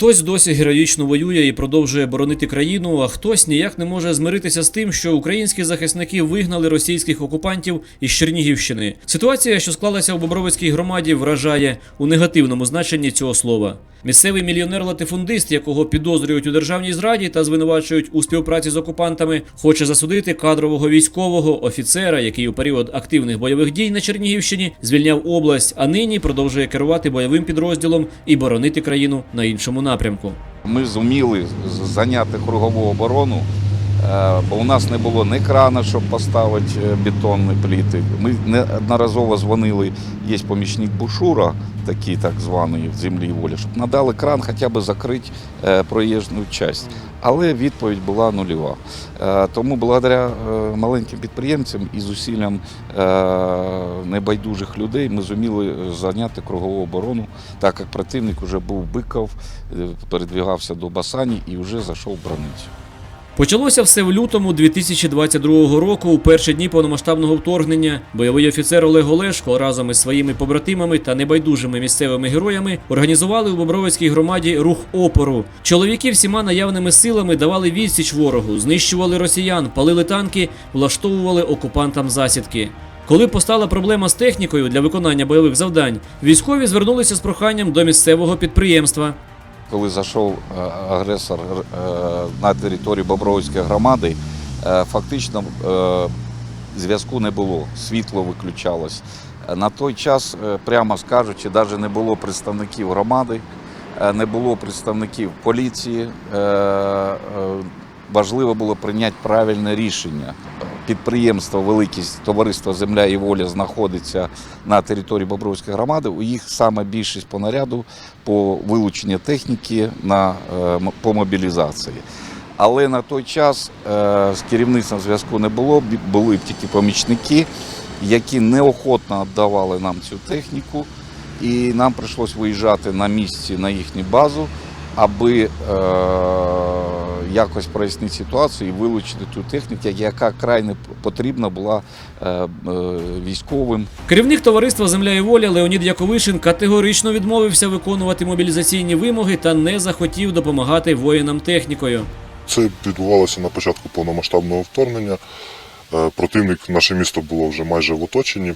Хтось досі героїчно воює і продовжує боронити країну, а хтось ніяк не може змиритися з тим, що українські захисники вигнали російських окупантів із Чернігівщини. Ситуація, що склалася у Бобровицькій громаді, вражає у негативному значенні цього слова. Місцевий мільйонер-латифундист, якого підозрюють у державній зраді та звинувачують у співпраці з окупантами, хоче засудити кадрового військового офіцера, який у період активних бойових дій на Чернігівщині звільняв область, а нині продовжує керувати бойовим підрозділом і боронити країну на іншому напрямку. Ми зуміли зайняти кругову оборону, бо у нас не було ні крана, щоб поставити е, бетонні пліти. Ми неодноразово дзвонили, є помічник Бушура, такий так званий в землі волі, щоб надали кран хоча б закрити е, проїжджу частину. Але відповідь була нульова. Е, Тому благодаря е, маленьким підприємцям і зусиллям е, небайдужих людей ми зуміли зайняти кругову оборону, так як противник вже був биков, е, передвігався до Басані і вже зайшов в границю. Почалося все в лютому 2022 року, у перші дні повномасштабного вторгнення. Бойовий офіцер Олег Олешко разом із своїми побратимами та небайдужими місцевими героями організували у Бобровицькій громаді рух опору. Чоловіки всіма наявними силами давали відсіч ворогу, знищували росіян, палили танки, влаштовували окупантам засідки. Коли постала проблема з технікою для виконання бойових завдань, військові звернулися з проханням до місцевого підприємства. Коли зайшов е, агресор е, на територію Бобровської громади, е, фактично зв'язку не було, світло виключалось. На той час, прямо скажучи, навіть не було представників громади, не було представників поліції. Важливо було прийняти правильне рішення. Підприємство велике товариство Земля і воля знаходиться на території Бобровської громади. У їх саме більшість по наряду по вилученню техніки на, е, по мобілізації. Але на той час е, з керівництвом зв'язку не було, були тільки помічники, які неохотно віддавали нам цю техніку, і нам прийшлось виїжджати на місці на їхню базу, аби е, якось прояснити ситуацію і вилучити ту техніку, яка крайне потрібна була е, е, військовим Керівник товариства Земля і воля Леонід Яковишин категорично відмовився виконувати мобілізаційні вимоги та не захотів допомагати воїнам технікою. Це відбувалося на початку повномасштабного вторгнення. Е, Противник, наше місто було вже майже в оточенні.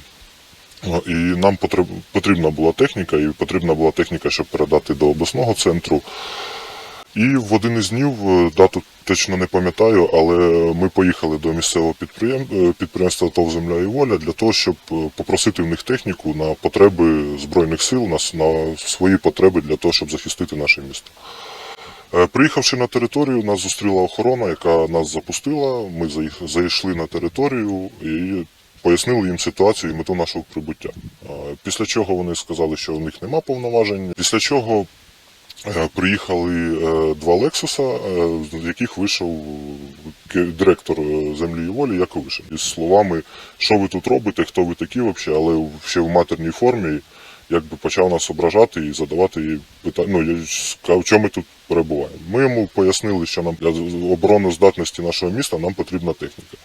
Е, І нам потрібна була техніка, і потрібна була техніка, щоб передати до обласного центру. І в один із днів, е, дату точно не пам'ятаю, але ми поїхали до місцевого е, підприємства ТОВ Земля і воля для того, щоб е, попросити в них техніку на потреби Збройних сил, на, свої потреби для того, щоб захистити наше місто. Приїхавши на територію, нас зустріла охорона, яка нас запустила. Ми зайшли на територію і пояснили їм ситуацію і мету нашого прибуття. Після чого вони сказали, що у них нема повноважень. Після чого е, приїхали е, два Лексуса, з яких вийшов директор е, землі і волі Яковишин. Із словами, що ви тут робите, хто ви такі взагалі, але ще в матерній формі якби почав нас ображати і задавати їй питання. Ну, я сказав, чому ми тут перебуваємо. Ми йому пояснили, що нам для обороноздатності нашого міста нам потрібна техніка.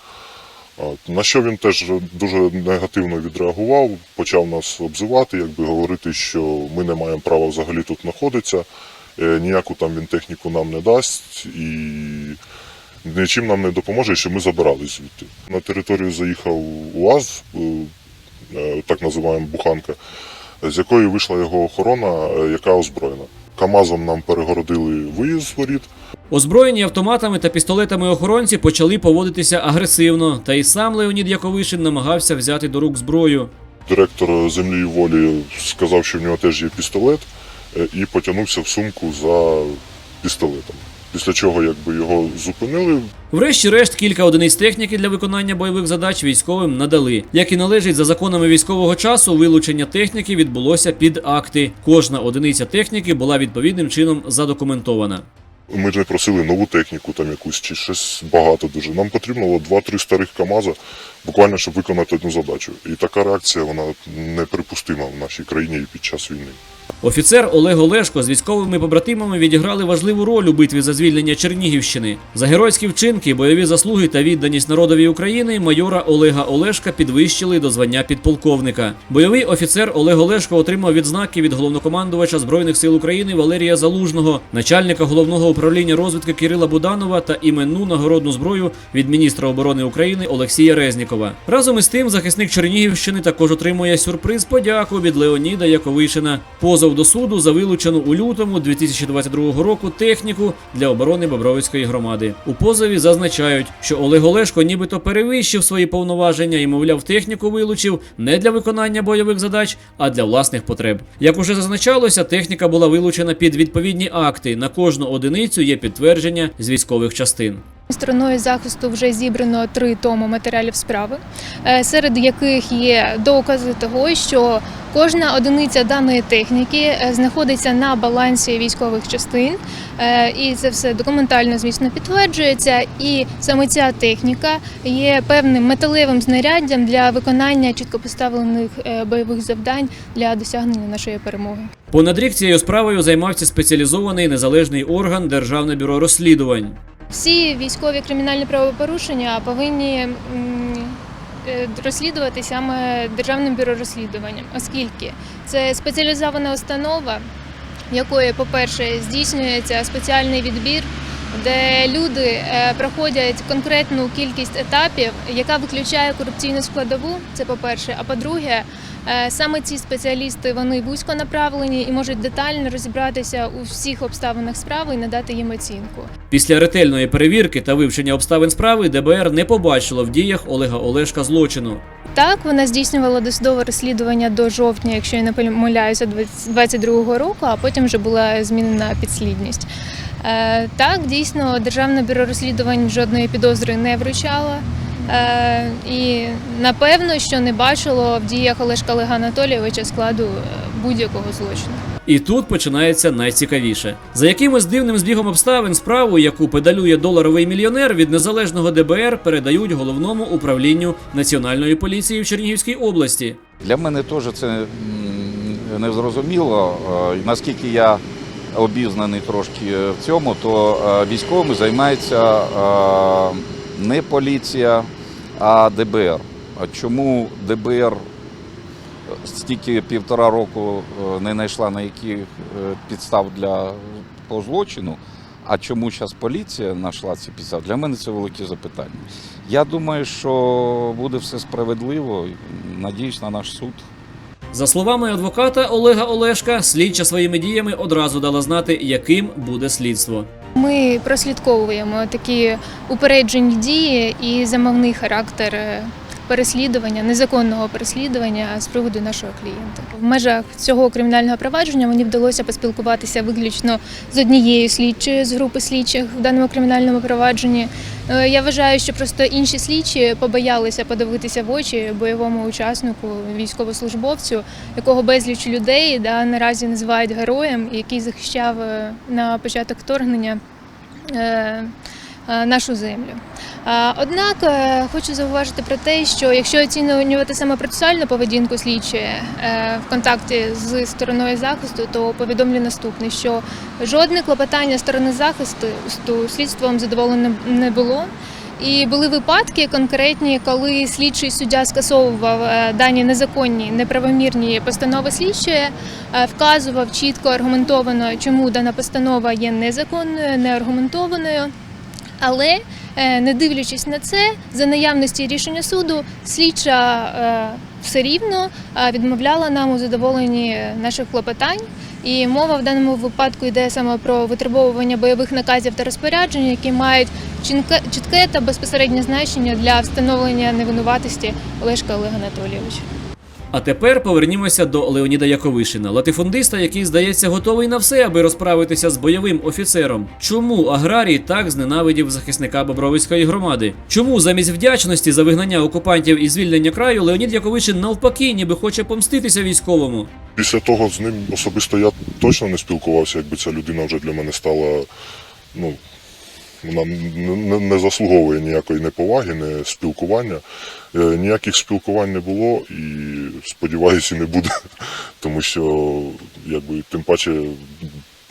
На що він теж дуже негативно відреагував, почав нас обзивати, якби говорити, що ми не маємо права взагалі тут знаходитися, е, ніяку там він техніку нам не дасть і нічим нам не допоможе, щоб ми забирали звідти. На територію заїхав УАЗ, е, е, так називаємо буханка, з якої вийшла його охорона, яка озброєна. КАМАЗом нам перегородили виїзд з воріт. Озброєні автоматами та пістолетами охоронці почали поводитися агресивно, та й сам Леонід Яковишин намагався взяти до рук зброю. Директор землі і волі сказав, що в нього теж є пістолет, е, і потягнувся в сумку за пістолетом. Після чого якби його зупинили. Врешті-решт, кілька одиниць техніки для виконання бойових задач військовим надали. Як і належить за законами військового часу, вилучення техніки відбулося під акти. Кожна одиниця техніки була відповідним чином задокументована. Ми не просили нову техніку, там якусь чи щось багато дуже. Нам потрібно було 2-3 старих КАМАЗа, буквально щоб виконати одну задачу. І така реакція вона неприпустима в нашій країні і під час війни. Офіцер Олег Олешко з військовими побратимами відіграли важливу роль у битві за звільнення Чернігівщини. За геройські вчинки, бойові заслуги та відданість народові України майора Олега Олешка підвищили до звання підполковника. Бойовий офіцер Олег Олешко отримав відзнаки від головнокомандувача збройних сил України Валерія Залужного, начальника головного управління розвідки Кирила Буданова та іменну нагородну зброю від міністра оборони України Олексія Резнікова. Разом із тим, захисник Чернігівщини також отримує сюрприз подяку від Леоніда Яковишина. Позов до суду за вилучену у лютому 2022 року техніку для оборони Бобровицької громади. У позові зазначають, що Олег Олешко нібито перевищив свої повноваження і, мовляв, техніку вилучив не для виконання бойових задач, а для власних потреб. Як уже зазначалося, техніка була вилучена під відповідні акти. На кожну одиницю є підтвердження з військових частин. Стороною захисту вже зібрано три томи матеріалів справи, е, серед яких є докази того, що кожна одиниця даної техніки е, знаходиться на балансі військових частин, е, і це все документально, звісно, підтверджується. І саме ця техніка є певним металевим знаряддям для виконання чітко поставлених бойових завдань для досягнення нашої перемоги. Понад рік цією справою займався спеціалізований незалежний орган Державне бюро розслідувань. Всі військові кримінальні правопорушення повинні е, розслідувати саме Державним бюро розслідування, оскільки це спеціалізована установа, якої, по-перше, здійснюється спеціальний відбір, де люди е, проходять конкретну кількість етапів, яка виключає корупційну складову. Це по-перше. А по-друге, е, саме ці спеціалісти вони вузько направлені і можуть детально розібратися у всіх обставинах справи і надати їм оцінку. Після ретельної перевірки та вивчення обставин справи ДБР не побачило в діях Олега Олешка злочину. Так, вона здійснювала досудове розслідування до жовтня, якщо я не помиляюся, 2022 року, а потім вже була змінена підслідність. Е, так, дійсно, Державне бюро розслідувань жодної підозри не вручало. Е, і напевно, що не бачило в діях Олешка Олега Анатолійовича складу е, будь-якого злочину. І тут починається найцікавіше. За якимось дивним збігом обставин справу, яку педалює доларовий мільйонер, від незалежного ДБР передають головному управлінню Національної поліції в Чернігівській області. Для мене теж це м, незрозуміло. Е, Наскільки я обізнаний трошки е, в цьому, то е, військовими займається е, не поліція, а ДБР. Чому ДБР стільки півтора року не знайшла на яких підстав для по злочину? А чому зараз поліція знайшла ці підстави? Для мене це велике запитання. Я думаю, що буде все справедливо. Надіюсь на наш суд. За словами адвоката Олега Олешка, слідча своїми діями одразу дала знати, яким буде слідство. Ми прослідковуємо такі упереджені дії і замовний характер е, переслідування, незаконного переслідування з приводу нашого клієнта. В межах цього кримінального провадження мені вдалося поспілкуватися виключно з однією слідчою з групи слідчих в даному кримінальному провадженні. Е, Я вважаю, що просто інші слідчі побоялися подивитися в очі бойовому учаснику, військовослужбовцю, якого безліч людей да, наразі називають героєм, який захищав е, на початок вторгнення е, нашу землю. Однак е, хочу зауважити про те, що якщо оцінювати саме процесуальну поведінку слідчої е, в контакті з стороною захисту, то повідомлю наступне, що жодне клопотання сторони захисту слідством задоволено не було. І були випадки конкретні, коли слідчий суддя скасовував е, дані незаконні, неправомірні постанови слідчої, е, вказував чітко аргументовано, чому дана постанова є незаконною, неаргументованою. Але е, не дивлячись на це, за наявності рішення суду, слідча е, все рівно е, відмовляла нам у задоволенні наших клопотань. І мова в даному випадку йде саме про витребовування бойових наказів та розпоряджень, які мають чітке, та безпосереднє значення для встановлення невинуватості Олешка Олега Анатолійовича. А тепер повернімося до Леоніда Яковишина, латифундиста, який, здається, готовий на все, аби розправитися з бойовим офіцером. Чому аграрій так зненавидів захисника Бобровицької громади? Чому замість вдячності за вигнання окупантів і звільнення краю Леонід Яковишин навпаки, ніби хоче помститися військовому? Після того з ним особисто я точно не спілкувався, якби ця людина вже для мене стала ну, вона не, заслуговує ніякої неповаги, не спілкування. Е, Ніяких спілкувань не було і сподіваюся, не буде, тому що якби тим паче.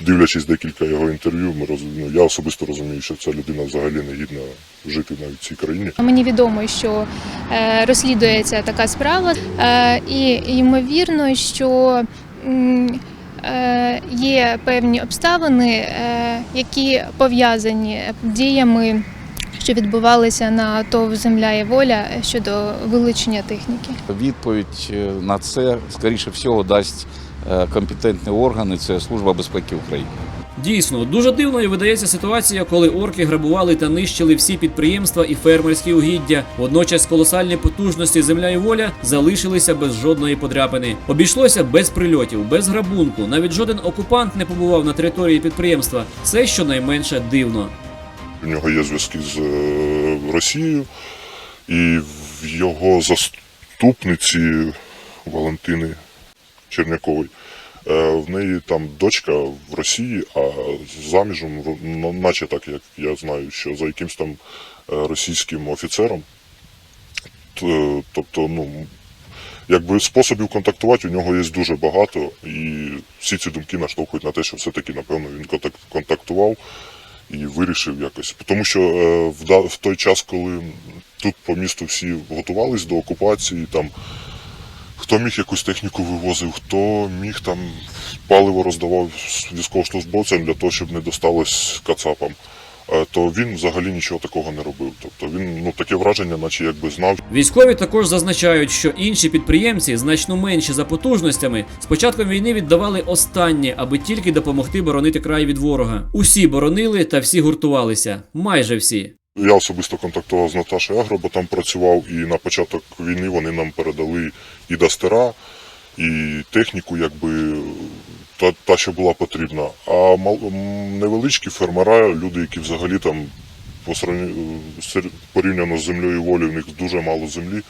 Дивлячись декілька його інтерв'ю, ми роз... ну, я особисто розумію, що ця людина взагалі не гідна жити навіть в цій країні. Мені відомо, що е, розслідується така справа, е, і ймовірно, що є певні обставини, е, які пов'язані діями, що відбувалися на ТОВ Земля і воля щодо вилучення техніки. Відповідь е, на це, скоріше всього, дасть е, компетентні органи, це Служба безпеки України. Дійсно, дуже дивною видається ситуація, коли орки грабували та нищили всі підприємства і фермерські угіддя. Водночас колосальні потужності земля і воля залишилися без жодної подряпини. Обійшлося без прильотів, без грабунку. Навіть жоден окупант не побував на території підприємства. Це щонайменше дивно. У нього є зв'язки з е, Росією, і в його заступниці Валентини Чернякової. Е, В неї там дочка в Росії, а заміжем, наче так, як я знаю, що за якимсь там е, російським офіцером. Тобто, ну, якби способів контактувати у нього є дуже багато, і всі ці думки наштовхують на те, що все-таки, напевно, він контактував і вирішив якось. Тому що е, в той час, коли тут по місту всі готувались до окупації, там хто міг якусь техніку вивозив, хто міг там паливо роздавав військовослужбовцям для того, щоб не досталось кацапам. е, То він взагалі нічого такого не робив. Тобто він ну таке враження, наче якби знав, Військові також зазначають, що інші підприємці, значно менші за потужностями, з початком війни віддавали останнє, аби тільки допомогти боронити край від ворога. Усі боронили та всі гуртувалися. Майже всі. Я особисто контактував з Наташею Агро, бо там працював, і на початок війни вони нам передали і дастера, і техніку, якби та, та що була потрібна. А мал, невеличкі фермера, люди, які взагалі там сер- порівняно з землею волі, в них дуже мало землі.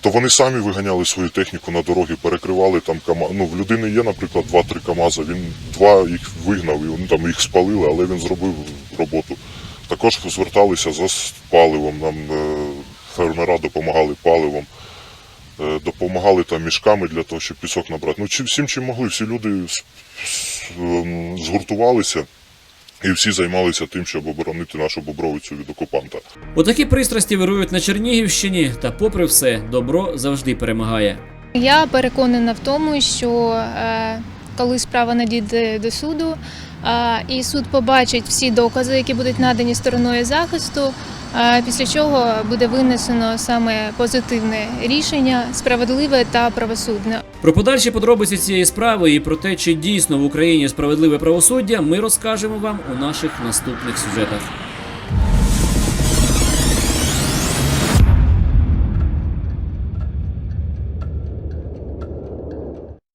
То вони самі виганяли свою техніку на дороги, перекривали там кама. Ну, в людини є, наприклад, 2-3 КАМАЗа. Він два їх вигнав, і вони там їх спалили, але він зробив роботу. Також зверталися за паливом. Нам е, фермера допомагали паливом, е, допомагали там мішками для того, щоб пісок набрати. Ну, чи, всім чим могли, всі люди ем, згуртувалися і всі займалися тим, щоб оборонити нашу Бобровицю від окупанта. Отакі пристрасті вирують на Чернігівщині, та попри все, добро завжди перемагає. Я переконана в тому, що е, коли справа надійде до суду, і суд побачить всі докази, які будуть надані стороною захисту, після чого буде винесено саме позитивне рішення, справедливе та правосудне. Про подальші подробиці цієї справи і про те, чи дійсно в Україні справедливе правосуддя, ми розкажемо вам у наших наступних сюжетах.